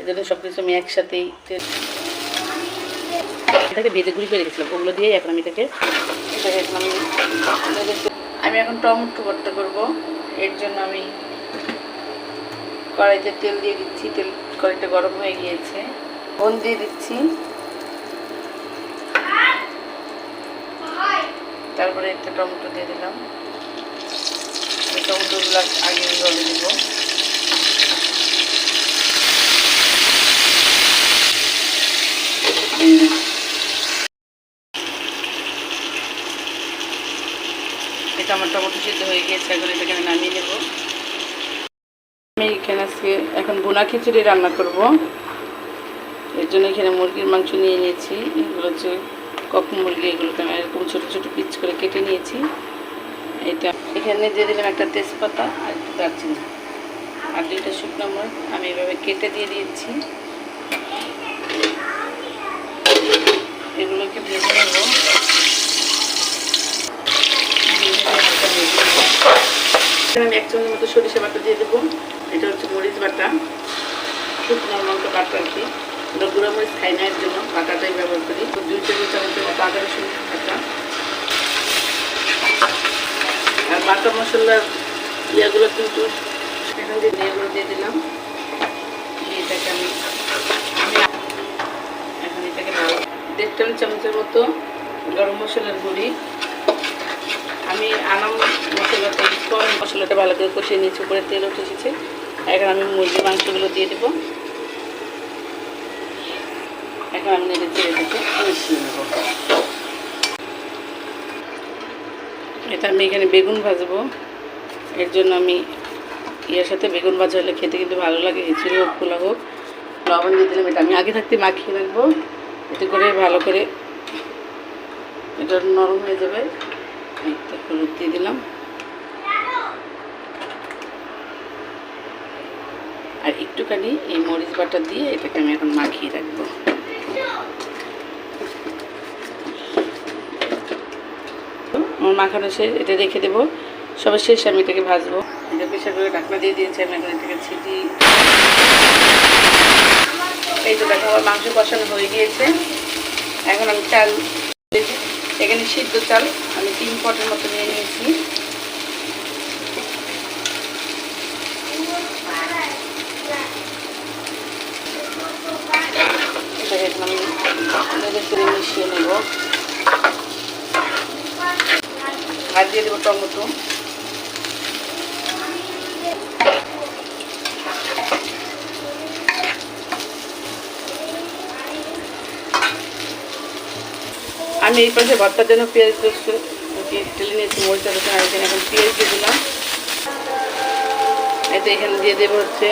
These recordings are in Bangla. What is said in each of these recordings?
এই জন্য সব কিছু আমি একসাথেই এটাকে ভেজে গুঁড়ি করে রেখেছিলাম। ওগুলো দিয়েই এখন আমি এটাকে এটাকে আমি এখন টমেটো ভর্তা করব। এর জন্য আমি কড়াইতে তেল দিয়ে দিচ্ছি। তেল কড়াইটা গরম হয়ে গিয়েছে। বোন দিয়ে দিচ্ছি। তারপরে একটা টমেটো দিয়ে দিলাম। টমেটোগুলো আগে জলে দেব। এটা আমার টমেটো হয়ে গিয়েছে, এখন এটাকে আমি নামিয়ে নেব। আমি এখানে আজকে এখন বোনা খিচুড়ি রান্না করব। এর জন্য এখানে মুরগির মাংস নিয়ে নিয়েছি। এগুলো হচ্ছে কক মুরগি, এগুলোকে আমি এরকম ছোটো ছোটো পিচ করে কেটে নিয়েছি। এটা এখানে দিয়ে দিলাম একটা তেজপাতা আর একটু দারচিনি। আর দুইটা শুকনো মরিচ আমি এভাবে কেটে দিয়ে দিয়েছি। এগুলোকে ভেজে আমি এক চামচ মতো সরিষা বাটা দিয়ে দেবো। এটা হচ্ছে মরিচ বাটা। শুকনো লঙ্কা বাটা আর কি। আমরা গুঁড়া মরিচ খাই না এর জন্য, বাটাটাই ব্যবহার করি। দুই টেবিল চামচের মতো আদা রসুন বাটা। আর বাটা মশলার ইয়াগুলো কিন্তু এখন যে নিয়েগুলো দিয়ে দিলাম, দিয়ে এটাকে আমি এখন এটাকে ভালো দেড় চামচের মতো গরম মশলার গুঁড়ি। আমি আনাম মশলাটা কম মশলাটা ভালো করে কষিয়ে নিয়েছি, উপরে তেল উঠে এসেছে। এখন আমি মুরগির মাংসগুলো দিয়ে দেবো। এখন আমি নেড়ে চেড়ে নেব এটা আমি এখানে বেগুন ভাজবো। এর জন্য আমি ইয়ের সাথে বেগুন ভাজা হলে খেতে কিন্তু ভালো লাগে খিচুড়ি হোক পোলা হোক। লবণ দিয়ে দিলাম, এটা আমি আগে থাকতে মাখিয়ে রাখব। এতে করে ভালো করে এটা নরম হয়ে যাবে। একটা দিয়ে দিলাম। আর একটুখানি এই মরিচ বাটা দিয়ে এটাকে আমি এখন মাখিয়ে রাখব। আমার মাখানো শেষ, এটা রেখে দেবো। সবার শেষ আমি এটাকে ভাজবো। এটা প্রেশার করে ঢাকনা দিয়ে দিয়েছি, আমি এখন এটাকে ছিটি এই তো দেখো, আমার মাংস কষানো হয়ে গিয়েছে। এখন আমি চাল এখানে সিদ্ধ চাল আমি তিন পটের মতো নিয়ে নিয়েছি। মিশিয়ে নেব। আর দিয়ে দেবো টমেটো। আমি এই পাশে ভর্তার জন্য পেঁয়াজ টেলে নিয়েছি, মরিচা রসুন, আর এখানে এখন পেঁয়াজ দিয়ে দিলাম। এতে এখানে দিয়ে দেবো হচ্ছে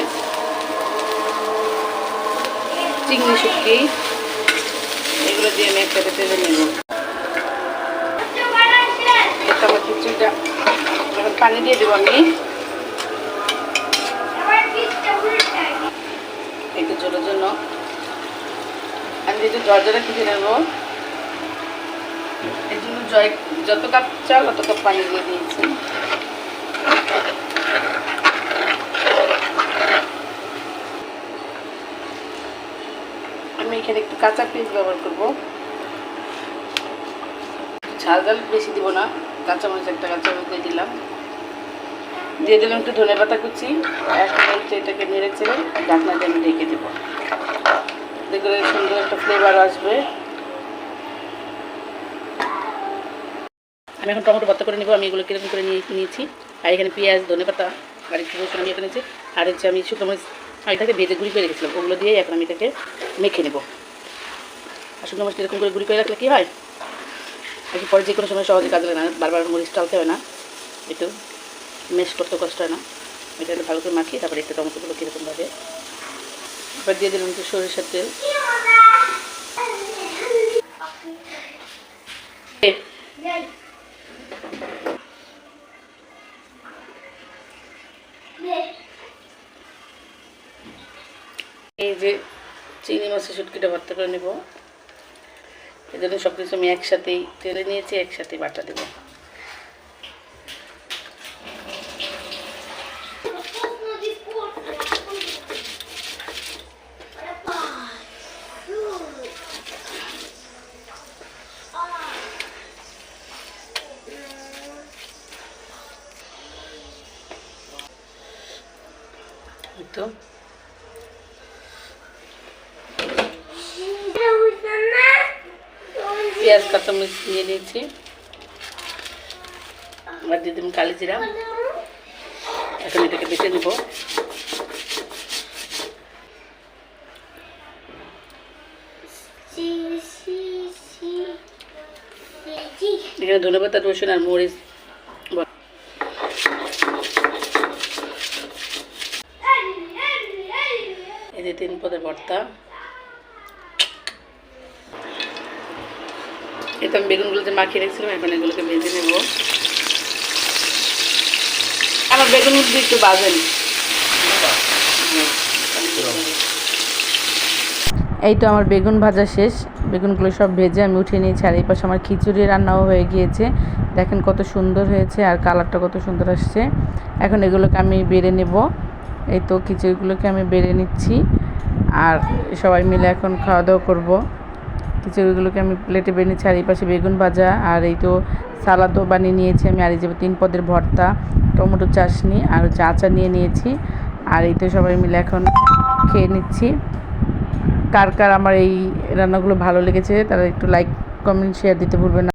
চিংড়ি শুটকি। এগুলো দিয়ে আমি একসাথে তেলে নেব। এখন পানি দিয়ে দেবো আমি। একটু ঝোলের জন্য। আমি যেহেতু জলে খিচে নেব। এই জন্য জয় যত কাপ চাল কাপ পানি দিয়ে দিয়েছি। আমি এখানে একটু কাঁচা পিস ব্যবহার করব। ঝাল ঝাল বেশি দিব না কাঁচা মরিচ একটা কাঁচা মরিচ দিয়ে দিলাম। দিয়ে দিলাম একটু ধনে পাতা কুচি এখন হচ্ছে এটাকে নেড়ে চেড়ে ঢাকনা দিয়ে আমি ঢেকে দেবো। দেখলে সুন্দর একটা ফ্লেভার আসবে। আমি এখন টমেটো ভর্তা করে নেব, আমি এগুলো কীরকম করে নিয়ে নিয়েছি। আর এখানে পেঁয়াজ, ধনে পাতা, আর একটু রসুন আমি এখানে আর হচ্ছে আমি শুকনো মরিচ এটাকে ভেজে গুঁড়ি করে রেখেছিলাম, ওগুলো দিয়ে এখন আমি এটাকে মেখে নেব। আর শুকনো মরিচ এরকম করে গুঁড়ি করে রাখলে কী হয়? আর কি পরে যে কোনো সময় সহজে কাজে লাগে না, বারবার মরিচ টালতে হয় না। একটু মেশ করতে কষ্ট হয় না। এটা ভালো করে মাখিয়ে তারপরে একটু টমেটোগুলো কীরকমভাবে। এবার দিয়ে দিলাম একটু সরিষার তেল। এই যে চিংড়ি মাছের শুটকিটা ভর্তা করে নেব। এই জন্য সব কিছু আমি একসাথেই তেলে নিয়েছি, একসাথেই বাটা দেব। তো। পেঁয়াজ, কাঁচামরিচ নিয়ে নিয়েছি আর দিয়ে দিলাম কালি জিরা এখন এটাকে বেটে নেব। এখানে ধনে পাতা রসুন আর মরিচ। এই যে তিন পদের ভর্তা। এটা আমি বেগুনগুলো যে মাখিয়ে রেখেছিলাম, এখন এগুলোকে ভেজে নেব। আমার বেগুন দিয়ে একটু বাজেন এই তো আমার বেগুন ভাজা শেষ। বেগুনগুলো সব ভেজে আমি উঠিয়ে নিয়েছি, আর এই পাশে আমার খিচুড়ি রান্নাও হয়ে গিয়েছে। দেখেন কত সুন্দর হয়েছে, আর কালারটা কত সুন্দর আসছে। এখন এগুলোকে আমি বেড়ে নেব। এই তো খিচুড়িগুলোকে আমি বেড়ে নিচ্ছি, আর সবাই মিলে এখন খাওয়া দাওয়া করব। খিচুড়িগুলোকে আমি প্লেটে বেড়ে নিচ্ছি, আর এই পাশে বেগুন ভাজা, আর এই তো সালাদও বানিয়ে নিয়েছি আমি, আর এই যে তিন পদের ভর্তা, টমেটো চাশনি আর হচ্ছে আচার নিয়ে নিয়েছি, আর এই তো সবাই মিলে এখন খেয়ে নিচ্ছি। কার কার আমার এই রান্নাগুলো ভালো লেগেছে, তারা একটু লাইক কমেন্ট শেয়ার দিতে ভুলবেন না।